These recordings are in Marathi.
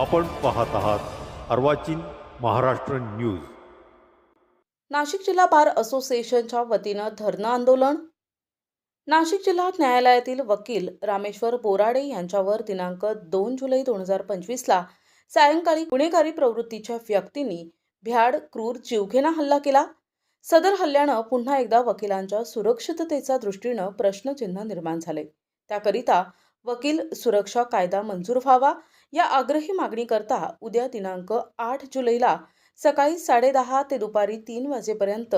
आपण पाहत आहात अर्वाचीन महाराष्ट्र न्यूज. नाशिक जिल्हा बार असोसिएशनच्या वतीनं धरणं आंदोलन. नाशिक जिल्हा न्यायालयातील वकील रामेश्वर बोराडे यांच्यावर दिनांक दोन जुलै दोन हजार पंचवीसला सायंकाळी गुन्हेगारी प्रवृत्तीच्या व्यक्तींनी भ्याड क्रूर जीवघेणा हल्ला केला. सदर हल्ल्यानं पुन्हा एकदा वकिलांच्या सुरक्षिततेच्या दृष्टीनं प्रश्नचिन्ह निर्माण झाले. त्याकरिता वकील सुरक्षा कायदा मंजूर व्हावा या आग्रही मागणी करता उद्या दिनांक आठ जुलैला सकाळी साडेदहा ते दुपारी तीन वाजेपर्यंत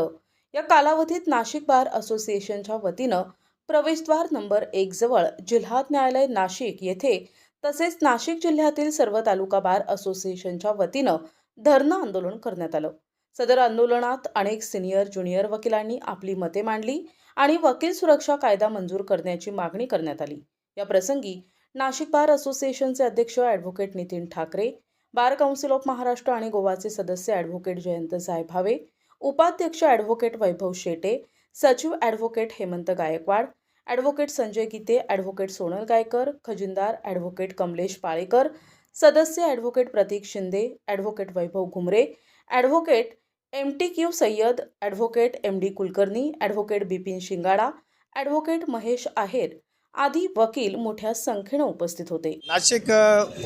या कालावधीत नाशिक बार असोसिएशनच्या वतीनं प्रवेशद्वार नंबर एक जवळ जिल्हा न्यायालय नाशिक येथे तसेच नाशिक जिल्ह्यातील सर्व तालुका बार असोसिएशनच्या वतीनं धरणं आंदोलन करण्यात आलं. सदर आंदोलनात अनेक सिनियर ज्युनियर वकिलांनी आपली मते मांडली आणि वकील सुरक्षा कायदा मंजूर करण्याची मागणी करण्यात आली. या प्रसंगी नाशिक बार असोसिएशनचे अध्यक्ष advocate Nitin Thakare bar council of Maharashtra आणि गोवाचे सदस्य ॲडव्होकेट जयंत सायभावे उपाध्यक्ष ॲडव्होकेट वैभव शेटे सचिव advocate Hemant Gaikwad advocate Sanjay Gite advocate Sonal Gaikar खजिनदार advocate Kamlesh Palekar सदस्य advocate Pratik Shinde advocate Vaibhav Ghumre advocate M T Q Sayyad advocate M D Kulkarni advocate Bipin Shingada advocate Mahesh Aher आदी वकील मोठ्या संख्येनं उपस्थित होते. नाशिक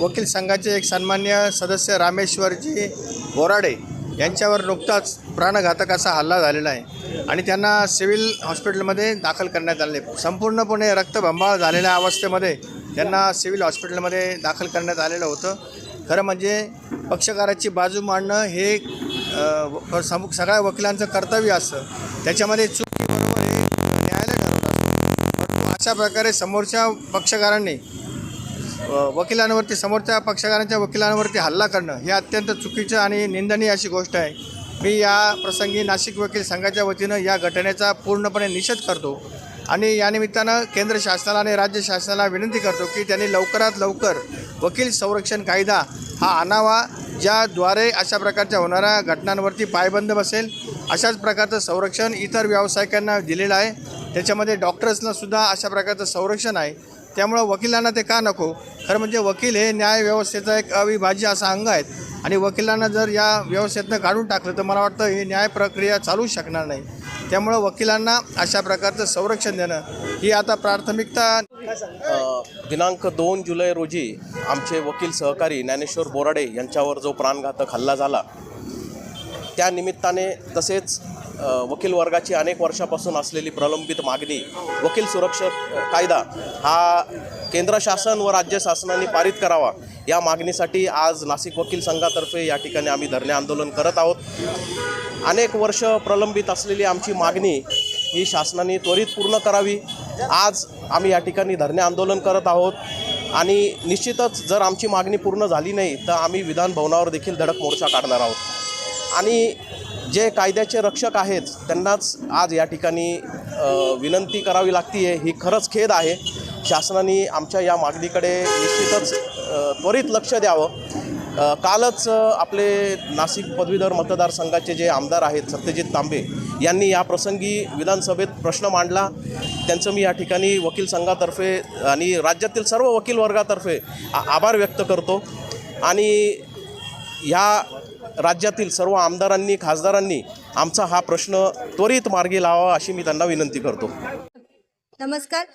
वकील संघाचे एक सन्मान्य सदस्य रामेश्वरजी बोराडे यांच्यावर नुकताच प्राणघातक असा हल्ला झालेला आहे आणि त्यांना सिव्हिल हॉस्पिटलमध्ये दाखल करण्यात आले. संपूर्णपणे रक्तभंबाळ झालेल्या अवस्थेमध्ये त्यांना सिव्हिल हॉस्पिटलमध्ये दाखल करण्यात आलेलं होतं. खरं म्हणजे पक्षकाराची बाजू मांडणं हे अ, सगळ्या वकिलांचं कर्तव्य असतं. त्याच्यामध्ये चूक अशा प्रकारे समोरच्या पक्षकारांनी वकिलांवरती समोरच्या पक्षकारांच्या वकिलांवरती हल्ला करणं हे अत्यंत चुकीचं आणि निंदनीय अशी गोष्ट आहे. मी या प्रसंगी नाशिक वकील संघाच्या वतीनं या घटनेचा पूर्णपणे निषेध करतो आणि या निमित्तानं केंद्र शासनाला आणि राज्य शासनाला विनंती करतो की त्यांनी लवकरात लवकर वकील संरक्षण कायदा हा आणावा ज्याद्वारे अशा प्रकारच्या होणाऱ्या घटनांवरती पायबंद बसेल. अशाच प्रकारचं संरक्षण इतर व्यावसायिकांना दिलेलं आहे. त्याच्यामध्ये डॉक्टर्सना सुद्धा अशा प्रकारचं संरक्षण आहे. त्यामुळं वकिलांना ते का नको? खरं म्हणजे वकील हे न्याय व्यवस्थेचा एक अविभाज्य असा अंग आहेत. आणि वकिलांना जर या व्यवस्थेतनं काढून टाकलं तर मला वाटतं ही न्याय प्रक्रिया चालूच शकणार नाही. त्यामुळं वकिलांना अशा प्रकारचं संरक्षण देणं ही आता प्राथमिकता दिनांक दोन जुलै रोजी आमचे वकील सहकारी ज्ञानेश्वर बोराडे यांच्यावर जो प्राणघातक हल्ला झाला त्या निमित्ताने तसेच वकील वर्गाची अनेक वर्षापासून असलेली प्रलंबित मागणी वकील सुरक्षा कायदा हा केंद्र शासन व राज्य शासनाने पारित करावा. या मागणीसाठी आज नाशिक वकील संघातर्फे या ठिकाणी आम्ही धरणे आंदोलन करत आहोत. अनेक वर्ष प्रलंबित असलेली आमची मागणी ही शासनाने त्वरित पूर्ण करावी. आज आम्ही या ठिकाणी धरणे आंदोलन करत आहोत. आणि निश्चितच जर आमची मागणी पूर्ण झाली नाही तर आम्ही विधान भवनावर देखील धडक मोर्चा काढणार आहोत. आणि जे कायद्याचे रक्षक आहेत त्यांनाच आज या ठिकाणी विनंती करावी लागती आहे ही खरंच खेद आहे. शासनाने आमच्या या मागणीकडे निश्चितच त्वरित लक्ष द्यावं. कालच आपले नाशिक पदवीधर मतदारसंघाचे जे आमदार आहेत सत्यजित तांबे यांनी या प्रसंगी विधानसभेत प्रश्न मांडला. त्यांचं मी या ठिकाणी वकील संघातर्फे आणि राज्यातील सर्व वकील वर्गातर्फे आभार व्यक्त करतो. आणि ह्या राज्यातील सर्व आमदारांनी खासदारांनी आमचा हा प्रश्न त्वरित मार्गी लावावा अशी मी त्यांना विनंती करतो. नमस्कार.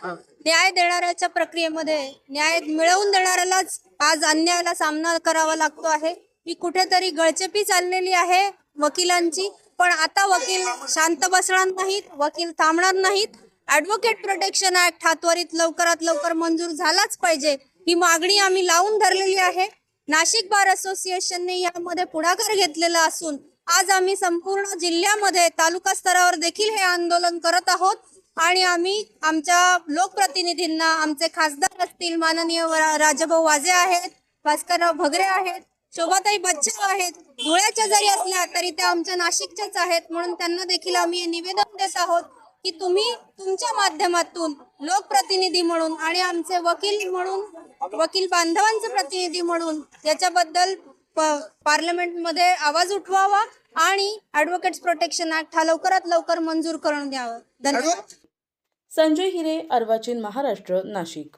न्याय देणाऱ्याच्या प्रक्रियेमध्ये न्याय मिळवून देणाऱ्यालाच आज अन्यायाला सामना करावा लागतो आहे. ही कुठेतरी गळचेपी चाललेली आहे वकिलांची. पण आता वकील शांत बसणार नाहीत वकील थांबणार नाहीत. ॲडव्होकेट प्रोटेक्शन ऍक्ट हा त्वरित लवकरात लवकर मंजूर झालाच पाहिजे. ही मागणी आम्ही लावून धरलेली आहे. नाशिक बार असोसिएशनने यामध्ये पुढाकार घेतलेला असून आज आम्ही संपूर्ण जिल्ह्यामध्ये तालुका स्तरावर देखील हे आंदोलन करत आहोत. आणि आम्ही आमच्या लोकप्रतिनिधींना आमचे खासदार असतील माननीय व- राजाभाऊ वाजे आहेत भास्करराव भगरे आहेत शोभाताई बच्चाव आहेत धुळ्याच्या जरी असल्या तरी त्या आमच्या नाशिकच्याच आहेत. म्हणून त्यांना देखील आम्ही निवेदन देत आहोत. की तुम्ही तुमच्या माध्यमातून लोकप्रतिनिधी म्हणून आणि आमचे वकील म्हणून वकील बांधवांचे प्रतिनिधी म्हणून याच्याबद्दल प- पार्लमेंटमध्ये आवाज उठवावा आणि ऍडव्होकेट्स प्रोटेक्शन ऍक्ट हा लवकरात लवकर मंजूर करून द्यावा. धन्यवाद. संजय हिरे अर्वाचीन महाराष्ट्र नाशिक.